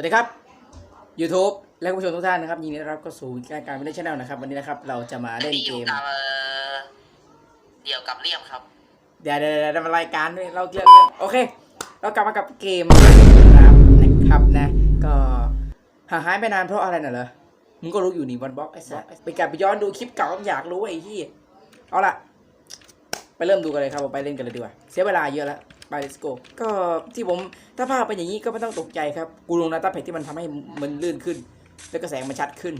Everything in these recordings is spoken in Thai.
วัสดีครับ YouTube และคุณผู้ชมทุกท่านนะครับยินดีต้อนรับเข้าสู่รายการวินเล่นชาแนลนะครับ วันนี้นะครับ เราจะมาเล่นที่อเกยู่มกับเอ่อเดี่ยวกับเรียบครับเดี๋ยวเดี๋ยวเดี๋ยวมารายการด้วยเราเรื่องเรื่องโอเค เรากลับมากับเกมนะครับนะครับนะ ก็ห่างหายไปนานเพราะอะไรน่ะเหรอมึงก็รู้อยู่นี่วันบล็อกไอ้สัสไปกลับไปย้อนดูคลิปเก่าอยากรู้ไอ้ที่เอาล่ะ ไปเริ่มดูกันเลยครับผมไปเล่นกันเลยดีกว่าเสียเวลาเยอะแล้ว ไป let's go ก็ที่ผมถ้าภาพเป็นอย่างนี้ก็ไม่ต้องตกใจครับ กูลงนาตาเพจที่มันทำให้มันลื่นขึ้น แล้วก็แสงมันชัดขึ้น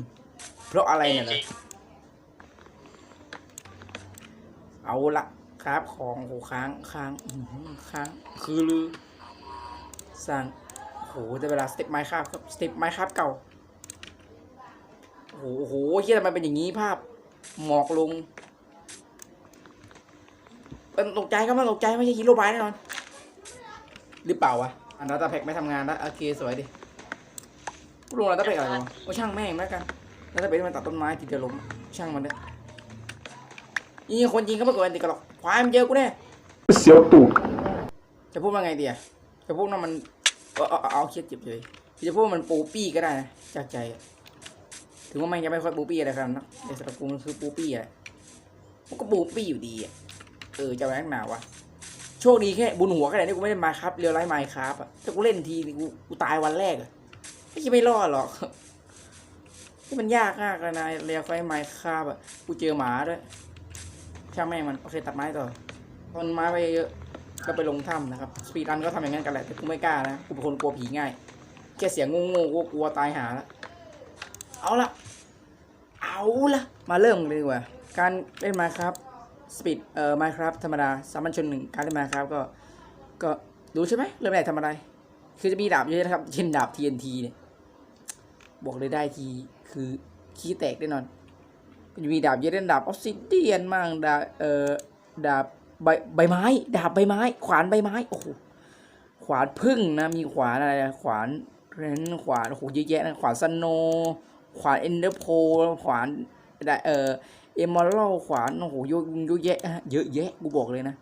เพราะอะไรเนี่ยเหรอเอาละครับของโหค้างค้างอื้อหือค้างคือลือสร้างโหแต่เวลาสเต็ปไม้คราบครับสเต็ปไม้คราบเก่าโอ้โหโอ้โหเฮียทำไมเป็นอย่างนี้ภาพหมอกลงเป็นตกใจครับมันตกใจไม่ใช่ฮีโร่บายแน่นอน หรือเปล่าวะอันดัตาแพ็กไม่ทำงานแล้วโอเคสวยดิกูลงอันดัตาแพ็กอะไรวะโอ้ช่างแม่งแล้วกันอันดัตาแพ็กมันตัดต้นไม้ทีเดียวลมช่างมันเด้อยิงคนยิงก็ไม่กดอันติกันหรอกควายมันเจอกูแน่เสียวตูดจะพูดว่าไงดีอะจะพูดว่ามันเอาเอาเอาเอาเครียดเจ็บเลยจะพูดว่ามันปูปี้ก็ได้นะจากใจอะถึงว่ามันยังไม่ค่อยปูปี้อะไรครับนะแต่สำหรับกูมันคือปูปี้อะมันก็ปูปี้อยู่ดีอะเออจะแรงหนาวะ โชคดีแค่บุญหัวแค่ไหนนี่กูไม่ได้มาครับเรียวไร้ไมค์ครับอะถ้ากูเล่นทีกูกูตายวันแรกอะไม่ใช่ไม่รอดหรอกที่มันยากมากเลยนะเรียวไร้ไมค์ครับอะกูเจอหมาด้วยช่างแม่งมันโอเคตัดไม้ต่อตอนไม้ไปเยอะก็ไปลงถ้ำนะครับสปีดรันก็ทำอย่างนั้นกันแหละแต่กูไม่กล้านะกูเป็นคนกลัวผีง่ายแค่เสียงงงๆกูกลัวตายหาแล้วเอาละเอาละมาเริ่มเลยดีกว่าการเล่นมาครับ สปีดเอ่อมครับธรรมดาสามัญชนหนึ่งการเล่นมาครับก็ก็รู้ใช่ไหมเริ่มแรกทำอะไร คือจะมีดาบเยอะนะครับ เช่นดาบ TNT เนี่ยบอกเลยได้ทีคือขี้แตกแน่นอนจะมีดาบเยอะเล่นดาบออฟซิเดียนมั่งดาบเอ่อดาบใบใบไม้ ดาบใบไม้ ขวานใบไม้โอ้โหขวานพึ่งนะมีขวานอะไรขวานเรนขวานโอ้โหเยอะแยะนะขวานสโนว์ขวานเอนเดอร์โพขวานเอ่อ เอมอรัลขวานโอ้โหเยอะเยอะแยะฮะเยอะแยะกูบอกเลยนะ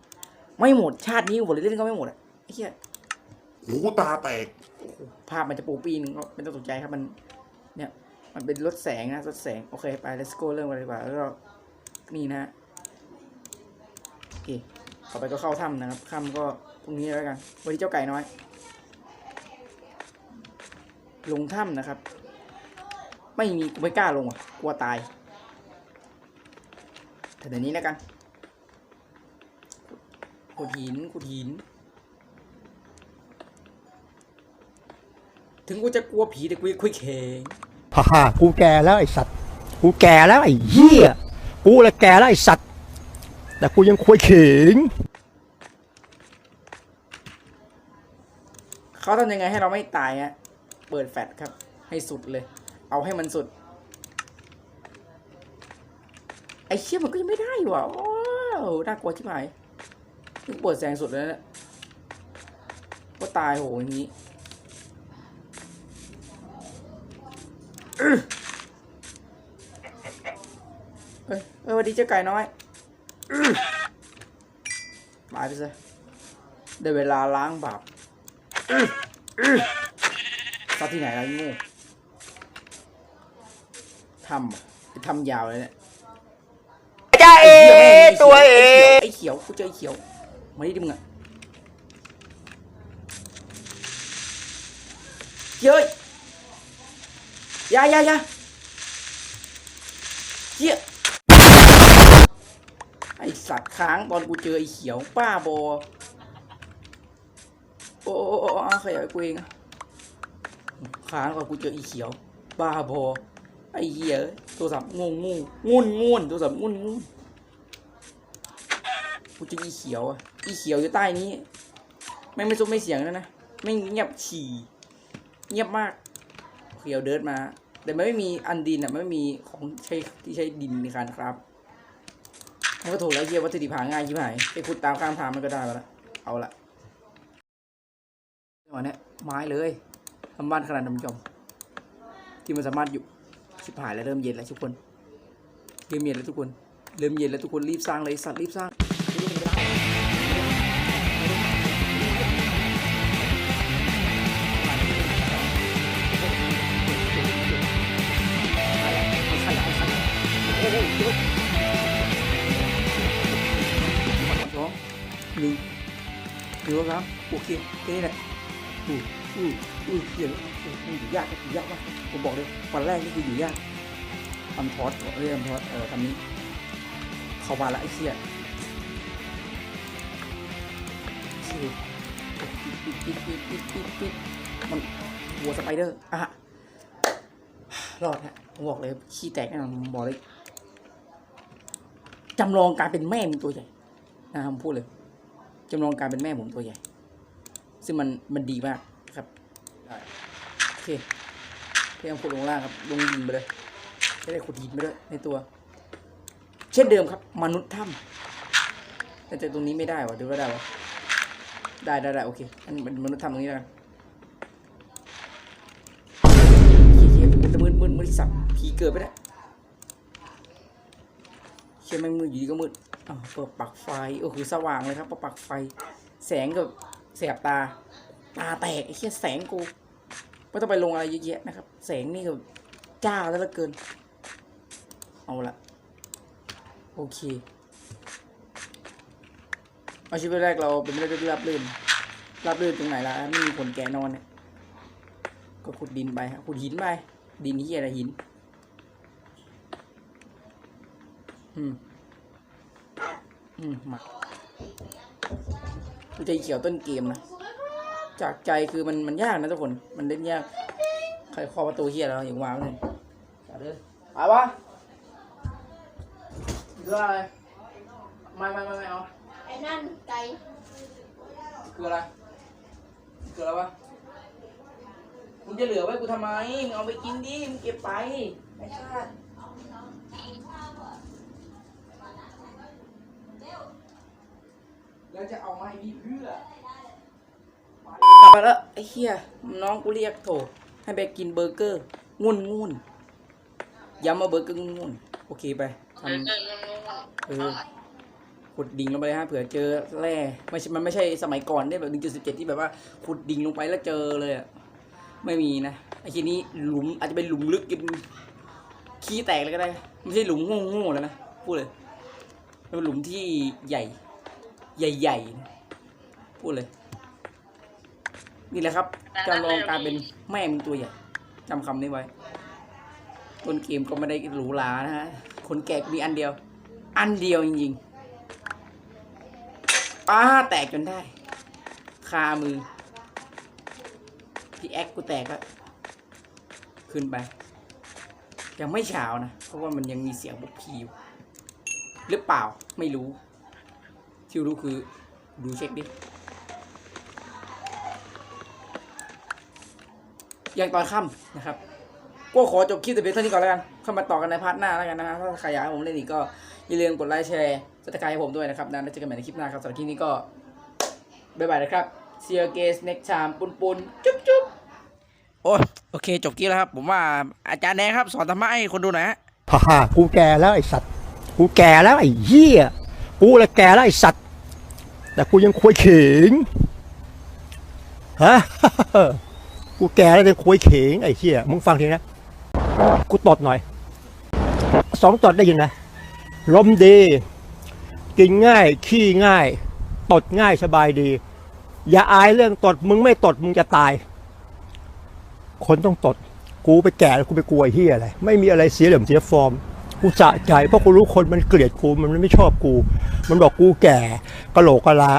ไม่หมดชาตินี้กูบอกเลยเล่นก็ไม่หมดอะไอ้เหี้ยหูตาแตกภาพมันจะปูปีนึงก็ไม่ต้องตกใจครับมัน เนี่ยมันเป็นรถแสงนะรถแสงโอเคไป let's go เริ่มกันเลยดีกว่าแล้วก็นี่นะโอเคต่อไปก็เข้าถ้ำนะครับค่ำก็ตรงนี้แล้วกันวันนี้เจ้าไก่น้อย ลงถ้ำนะครับ ไม่มีกูไม่กล้าลงอะกลัวตาย แต่เดี๋ยวนี้แล้วกัน ขุดหิน ขุดหิน ถึงกูจะกลัวผีแต่กูยังคุยเข่งฮ่าฮ่ากูแก่แล้วไอ้สัตว์ กูแก่แล้วไอ้เหี้ย กูเลยแก่แล้วไอ้สัตว์ แต่กูยังคุยเขิงเขาทำยังไงให้เราไม่ตายฮะ เปิดแฟลชครับ ให้สุดเลย เอาให้มันสุด ไอ้เชี่ยมันก็ยังไม่ได้ว่ะว้าวน่ากลัวที่ไหนเปิดแสงสุดแล้วเนี่ยก็ตายโหอย่างนี้เอ้ยเออสวัสดีเจ้าไก่น้อยตายไปซะได้เวลาล้างบาปซัดที่ไหนแล้วไอ้โงูทำทำยาวเลยเนี่ย เอไหี้ยแม่งไอ้เขียวไอ้เขียวกูเจอไอ้เขียวมาดิดิมึงอะเย้ยอยายายาเหี้ยไอสัตว์ค้างตอนกูเจอไอ้เขียวป้าบอโอ้โอ้โอ้ขยายกูเองค้างก่อนกูเจอไอ้เขียวบ้าบอไอเหี้ยโทรศัพท์งงงงุนงุนโทรศัพท์งุนงุน กูจะอีเขียวอะอีเขียวอยู่ใต้นี้ไม่ไม่ซุบไม่เสียงแล้วนะไม่เงียบฉี่เงียบมากเขียวเดินมา แต่มันไม่มีอันดินอะไม่มีของใช้ที่ใช้ดินในการครับมันก็ถูกแล้วเฮียวัตถุดิบหาง่ายชิบหายไปขุดตามข้างทางมันก็ได้มาละเอาละวันนี้ไม้เลยทำบ้านขนาดน้ำจมที่มันสามารถอยู่ชิบหายแล้วเริ่มเย็นแล้วทุกคน เริ่มเย็นแล้วทุกคน เริ่มเย็นแล้วทุกคนรีบสร้างเลยสัตว์รีบสร้าง สองหนึ่งหนึ่งครับโอเคแค่นี้แหละอู้อู้อู้เขียนอยู่ยากอยู่ยากมากผมบอกเลยวันแรกนี่คืออยู่ยากทำทอสเรียอทำทอสเออทำนี้เข้ามาละไอ้เชี่ย ปิดปิดปิดปิดปิดปิดมันวัวสไปเดอร์อะรอดฮะผมบอกเลยขี้แตกแน่นอนบอกเลยจำลองการเป็นแม่มึงตัวใหญ่นะครับผมพูดเลยจำลองการเป็นแม่ผมตัวใหญ่ ซึ่งมันมันดีมากครับโอเคพยายามขุดลงล่างครับ ลงดินไปเลยไม่ได้ขุดหินไปด้วยในตัว เช่นเดิมครับ มนุษย์ถ้ำแต่ตรงนี้ไม่ได้วะดูว่าได้วะ ได้ได้ได้โอเคอันเป็นมนุษย์ถ้ำตรงนี้แล้วกันเฮียมันจะมืดมืดมืดสัตว์ผีเกิดไปแล้วเชี่ยแม่งมืดอยู่ดีก็มืดอ้าวเปิดปักไฟโอ้โหสว่างเลยครับเปิดปักไฟ แสงกับแสบตา ตาแตกไอ้เชี่ยแสงกูไม่ต้องไปลงอะไรเยอะแยะนะครับ แสงนี่ก็จ้าแล้วลือเกิน เอาละโอเค อาชีวิตแรกเราเป็นไม่ได้ด้วยรับลื่นรับลื่นตรงไหนล่ะไม่มีคนแก่นอนเนี่ยก็ขุดดินไปขุดหินไปดินที่อะไรหินอืมอืมมาดูใจเขียวต้นเกมนะจากใจคือมันมันยากนะทุกคนมันเล่นยากใครคอประตูเฮียแล้วอย่างวางเลยไปเลยไปวะคืออะไรไม่ไม่ไม่ไม่เอา ไอ้นั่นไก่คืออะไรคืออะไรวะมึงจะเหลือไว้กูทำไมมึงเอาไปกินดิมึงเก็บไปไม่ใช่แล้วจะเอามาให้พี่เพื่อกลับมาแล้วไอ้เหี้ยน้องกูเรียกโถให้ไปกินเบอร์เกอร์งุ่นงุ่นย้ำมาเบอร์เกอร์งุ่นงุ่นโอเคไปทำเออ ขุดดิ่งลงไปเลยฮะเผื่อเจอแร่ไม่ใช่มันไม่ใช่สมัยก่อนได้แบบ1.17 ที่แบบว่าขุดดิ่งลงไปแล้วเจอเลยอะไม่มีนะไอ้ทีนี้หลุมอาจจะเป็นหลุมลึกกินขี้แตกเลยก็ได้ ไม่ใช่หลุมโง่ๆแล้วนะพูดเลยเป็นหลุมที่ใหญ่ ใหญ่ๆพูดเลย นี่แหละครับจำลองการเป็นแม่มึงตัวใหญ่จำคำนี้ไว้ต้นเกมก็ไม่ได้หรูหรานะฮะคนแก่ก็มีอันเดียว อันเดียวจริงๆ ป้าแตกจนได้ คามือ พี่แอ็กกูแตกแล้วขึ้นไป ยังไม่เช้านะ เพราะว่ามันยังมีเสียงบุกพีอยู่หรือเปล่าไม่รู้ ที่รู้คือ ดูเช็คดิยังตอนค่ำนะครับ ก็ขอจบคลิปแต่เพียงเท่านี้ก่อนแล้วกัน เข้ามาต่อกันในพาร์ทหน้าแล้วกันนะฮะถ้าใครอยากให้ผมเล่นอีกก็อย่าลืมกดไลค์แชร์ สติกายให้ผมด้วยนะครับนะแล้วเจอกันใหม่ในคลิปหน้าครับสำหรับคลิปนี้ก็บ๊ายบายนะครับ see you again next time ปุนปุนจุ๊บจุ๊บโอ้โอเค จบคลิปแล้วครับ ผมว่าอาจารย์แดงครับ สอนธรรมะให้คนดูหน่อยฮะฮ่าฮ่ากูแก่แล้วไอ้สัตว์ กูแก่แล้วไอ้เหี้ย กูเลยแก่แล้วไอ้สัตว์ แต่กูยังคุยเขิงฮะ กูแก่แล้วยังคุยเขิงไอ้เหี้ย มึงฟังทีนะ กูตดหน่อย สองตดได้ยินนะลมดี กินง่าย ขี้ง่าย ตดง่ายสบายดี อย่าอายเรื่องตดมึงไม่ตดมึงจะตาย คนต้องตด กูไปแก่แล้วกูไปกลัวเฮียอะไร ไม่มีอะไรเสียเหลี่ยมเสียฟอร์มกูสะใจเพราะกูรู้คนมันเกลียดกูมันไม่ชอบกู มันบอกกูแก่กะโหลกกะลา